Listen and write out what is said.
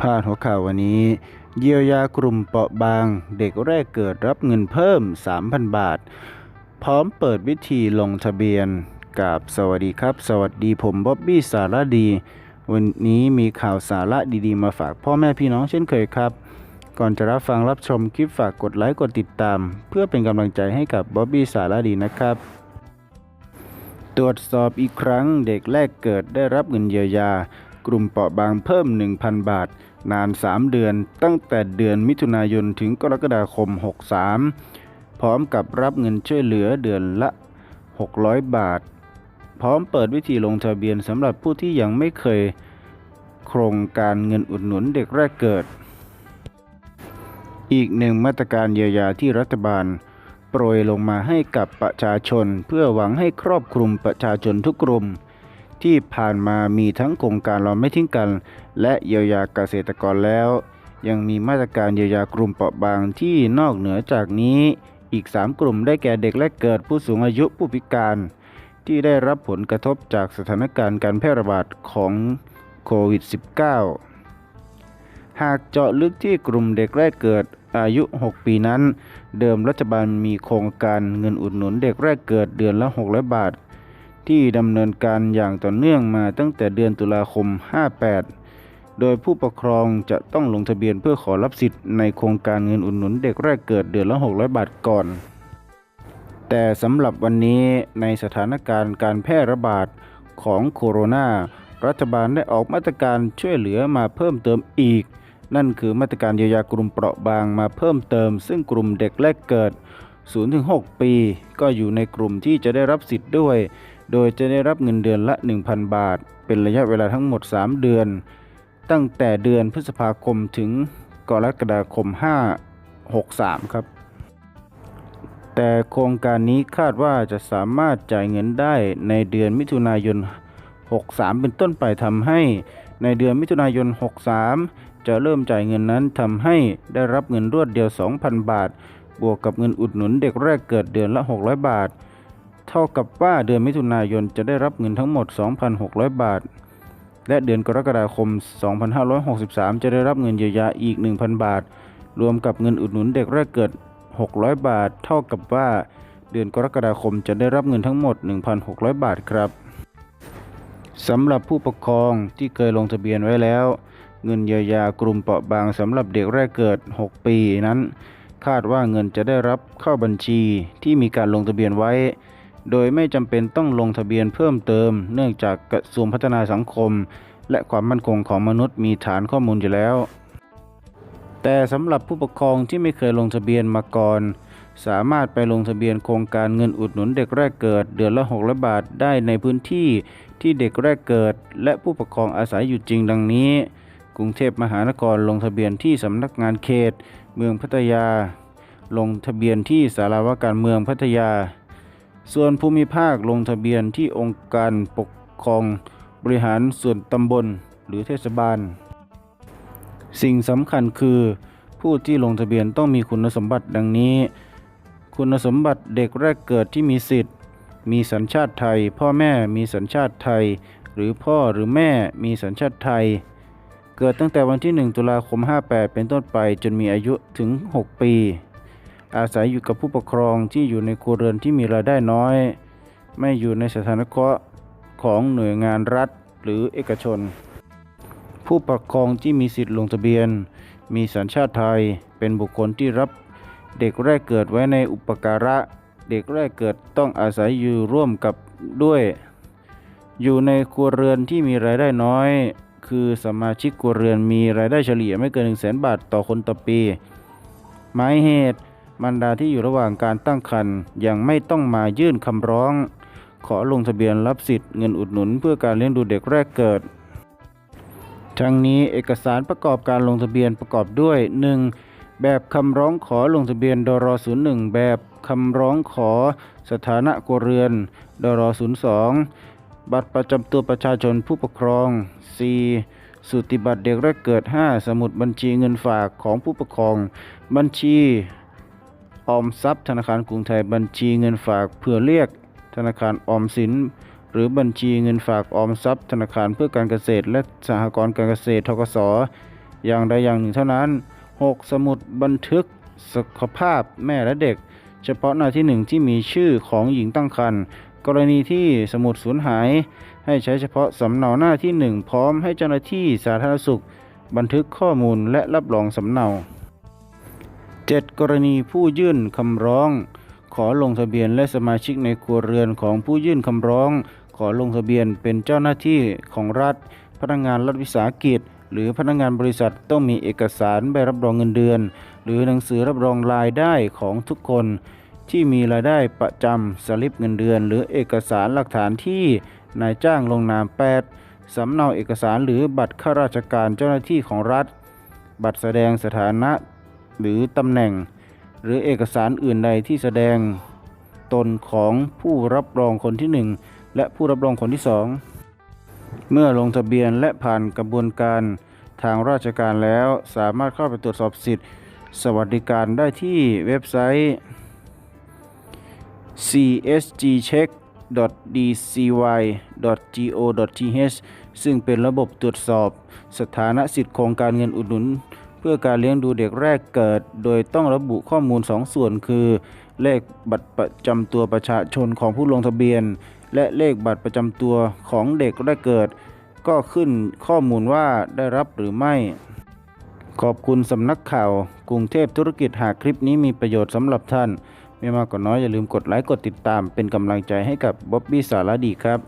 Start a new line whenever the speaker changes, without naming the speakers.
พาดหัวข่าววันนี้ เยียวยากลุ่มเปราะบาง เด็กแรกเกิดรับเงินเพิ่ม 3,000 บาท พร้อมเปิดวิธีลงทะเบียนกับสวัสดีครับ สวัสดีผมบ๊อบบี้สาระดี วันนี้มีข่าวสาระดีๆ มาฝากพ่อแม่พี่น้องเช่นเคยครับ ก่อนจะรับฟังรับชมคลิปฝากกดไลค์กดติดตาม เพื่อเป็นกำลังใจให้กับบ๊อบบี้สาระดีนะครับตรวจสอบอีกครั้งเด็กแรกเกิดได้รับเงินเยียวยา กลุ่มเปราะบางเพิ่ม 1,000 บาท นาน 3 เดือน ตั้งแต่เดือนมิถุนายนถึงกรกฎาคม 63 พร้อมกับรับเงินช่วยเหลือเดือนละ 600 บาท พร้อมเปิดวิธีลงทะเบียนสำหรับผู้ที่ยังไม่เคย โครงการเงินอุดหนุนเด็กแรกเกิด อีกหนึ่งมาตรการเยียวยาที่รัฐบาลโปรยลงมาให้กับประชาชน เพื่อหวังให้ครอบคลุมประชาชนทุกกลุ่ม ที่ผ่านมามีทั้งโครงการเราไม่ทิ้งกัน และเยียวยาเกษตรกรแล้ว ยังมีมาตรการเยียวยากลุ่มเปราะบางที่นอกเหนือจากนี้อีก 3 กลุ่มได้แก่เด็กและเกิดผู้สูงอายุผู้พิการ ที่ได้รับผลกระทบจากสถานการณ์การแพร่ระบาดของโควิด -19 หากเจาะลึกที่กลุ่มเด็กแรกเกิดอายุ 6 ปีนั้น เดิมรัฐบาลมีโครงการเงินอุดหนุนเด็กแรกเกิดเดือนละ 600 บาท ที่ดำเนินการอย่างต่อเนื่องมาตั้งแต่เดือนตุลาคม 58 โดยผู้ปกครองจะต้องลงทะเบียนเพื่อขอรับสิทธิ์ในโครงการเงินอุดหนุนเด็กแรกเกิดเดือนละ 600 บาทก่อน แต่สำหรับวันนี้ในสถานการณ์การแพร่ระบาดของโคโรนารัฐบาลได้ออกมาตรการช่วยเหลือมาเพิ่มเติมอีก นั่นคือมาตรการเยียวยากลุ่มเปราะบางมาเพิ่มเติม ซึ่งกลุ่มเด็กแรกเกิด 0-6 ปี ก็อยู่ในกลุ่มที่จะได้รับสิทธิ์ด้วย โดยจะได้รับเงินเดือนละ 1,000 บาท เป็นระยะเวลาทั้งหมด 3 เดือน ตั้งแต่เดือนพฤษภาคมถึงกรกฎาคม 563 ครับ แต่โครงการนี้คาดว่าจะสามารถจ่ายเงินได้ในเดือนมิถุนายน 63 เป็นต้นไปทำให้ในเดือนมิถุนายน 63 จะเริ่มจ่ายเงินนั้นทำให้ได้รับเงินรวดเดียว 2,000 บาท บวกกับเงินอุดหนุนเด็กแรกเกิดเดือนละ 600 บาท เท่ากับว่าเดือนมิถุนายนจะได้รับเงินทั้งหมด 2,600 บาท และเดือนกรกฎาคม 2563 จะได้รับเงินเยียวยาอีก 1,000 บาท รวมกับเงินอุดหนุนเด็กแรกเกิด 600 บาท เท่ากับว่าเดือนกรกฎาคมจะได้รับเงินทั้งหมด 1,600 บาทครับสำหรับผู้ปกครองที่เคยลงทะเบียนไว้แล้ว เงินเยียวยากลุ่มเปราะบางสำหรับเด็กแรกเกิด 6 ปีนั้น คาดว่าเงินจะได้รับเข้าบัญชีที่มีการลงทะเบียนไว้ โดยไม่จำเป็นต้องลงทะเบียนเพิ่มเติม เนื่องจากกระทรวงพัฒนาสังคม และความมั่นคงของมนุษย์มีฐานข้อมูลอยู่แล้ว แต่สำหรับผู้ปกครองที่ไม่เคยลงทะเบียนมาก่อน สามารถไปลงทะเบียนโครงการเงินอุดหนุนเด็กแรกเกิด เดือนละ600บาทได้ในพื้นที่ที่เด็กแรกเกิด และผู้ปกครองอาศัยอยู่จริงดังนี้ กรุงเทพมหานครลงทะเบียนที่สำนักงานเขต เมืองพัทยา ลงทะเบียนที่สาราวการเมืองพัทยา ส่วนภูมิภาคลงทะเบียนที่องค์การปกครองบริหารส่วนตำบลหรือเทศบาล สิ่งสำคัญคือผู้ที่ลงทะเบียนต้องมีคุณสมบัติดังนี้ คุณสมบัติเด็กแรกเกิดที่มีสิทธิ์ มีสัญชาติไทย พ่อแม่มีสัญชาติไทย หรือพ่อหรือแม่มีสัญชาติไทย เกิดตั้งแต่วันที่ 1 ตุลาคม 58 เป็นต้นไปจนมีอายุถึง 6 ปี อาศัยอยู่กับผู้ปกครองที่อยู่ในครัวเรือนที่มีรายได้น้อย ไม่อยู่ในสถานเคราะห์ของหน่วยงานรัฐหรือเอกชน ผู้ปกครองที่มีสิทธิ์ลงทะเบียน มีสัญชาติไทย เป็นบุคคลที่รับเด็กแรกเกิดไว้ในอุปการะ เด็กแรกเกิดต้องอาศัยอยู่ร่วมกับด้วย อยู่ในครัวเรือนที่มีรายได้น้อย คือสมาชิกครัวเรือนมีรายได้เฉลี่ยไม่เกิน 1 0 0 0 0แบาทต่อคนต่อปี หมายเหตุ มารดาที่อยู่ระหว่างการตั้งครรภ์ยังไม่ต้องมายื่นคำร้อง ขอลงทะเบียนรับสิทธิ์เงินอุดหนุนเพื่อการเลี้ยงดูเด็กแรกเกิด ทั้งนี้เอกสารประกอบการลงทะเบียนประกอบด้วย 1. แบบคำร้องขอลงทะเบียนดร01แบบคำร้องขอสถานะครัวเรือนดร02บัตรประจำตัวประชาชนผู้ปกครอง 4. สุติบัตรเด็กแรกเกิด 5. สมุดบัญชีเงินฝากของผู้ปกครอง บัญชี ออมทรัพย์ธนาคารกรุงไทยบัญชีเงินฝากเพื่อเรียกธนาคารออมสิน หรือบัญชีเงินฝากออมทรัพย์ ธนาคารเพื่อการเกษตร และสหกรณ์การเกษตรทกสอย่างใดอย่างหนึ่งเท่านั้น 6. สมุดบันทึกสุขภาพแม่และเด็ก เฉพาะหน้าที่หนึ่งที่มีชื่อของหญิงตั้งครรภ์กรณีที่สมุดสูญหาย ให้ใช้เฉพาะสำเนาหน้าที่หนึ่งพร้อมให้เจ้าหน้าที่สาธารณสุข บันทึกข้อมูลและรับรองสำเนา 7. กรณีผู้ยื่นคำร้อง ขอลงทะเบียนและสมาชิกในครัวเรือนของผู้ยื่นคำร้อง ขอลงทะเบียนเป็นเจ้าหน้าที่ของรัฐ พนักงานรัฐวิสาหกิจ หรือพนักงานบริษัทต้องมีเอกสารใบรับรองเงินเดือน หรือหนังสือรับรองรายได้ของทุกคน ที่มีรายได้ประจำสลิปเงินเดือน หรือเอกสารหลักฐานที่นายจ้างลงนาม 8. สำเนาเอกสารหรือบัตรข้าราชการเจ้าหน้าที่ของรัฐ บัตรแสดงสถานะ หรือตำแหน่ง หรือเอกสารอื่นใดที่แสดงตนของผู้รับรองคนที่ 1 และผู้รับรองคนที่ 2 เมื่อลงทะเบียนและผ่านกระบวนการทางราชการแล้วสามารถเข้าไปตรวจสอบสิทธิสวัสดิการได้ที่เว็บไซต์ csgcheck.dcy.go.th ซึ่งเป็นระบบตรวจสอบสถานะสิทธิโครงการเงินอุดหนุน พื่อการเลี้ยงดูเด็กแรกเกิด โดยต้องระบุข้อมูล 2 ส่วนคือ เลขบัตรประจำตัวประชาชนของผู้ลงทะเบียน และเลขบัตรประจำตัวของเด็กแรกเกิด ก็ขึ้นข้อมูลว่าได้รับหรือไม่ ขอบคุณสำนักข่าว กรุงเทพธุรกิจหากคลิปนี้มีประโยชน์สำหรับท่าน ไม่มากก็น้อยอย่าลืมกดไลค์กดติดตามเป็นกำลังใจให้กับบ๊อบบี้สารดีครับ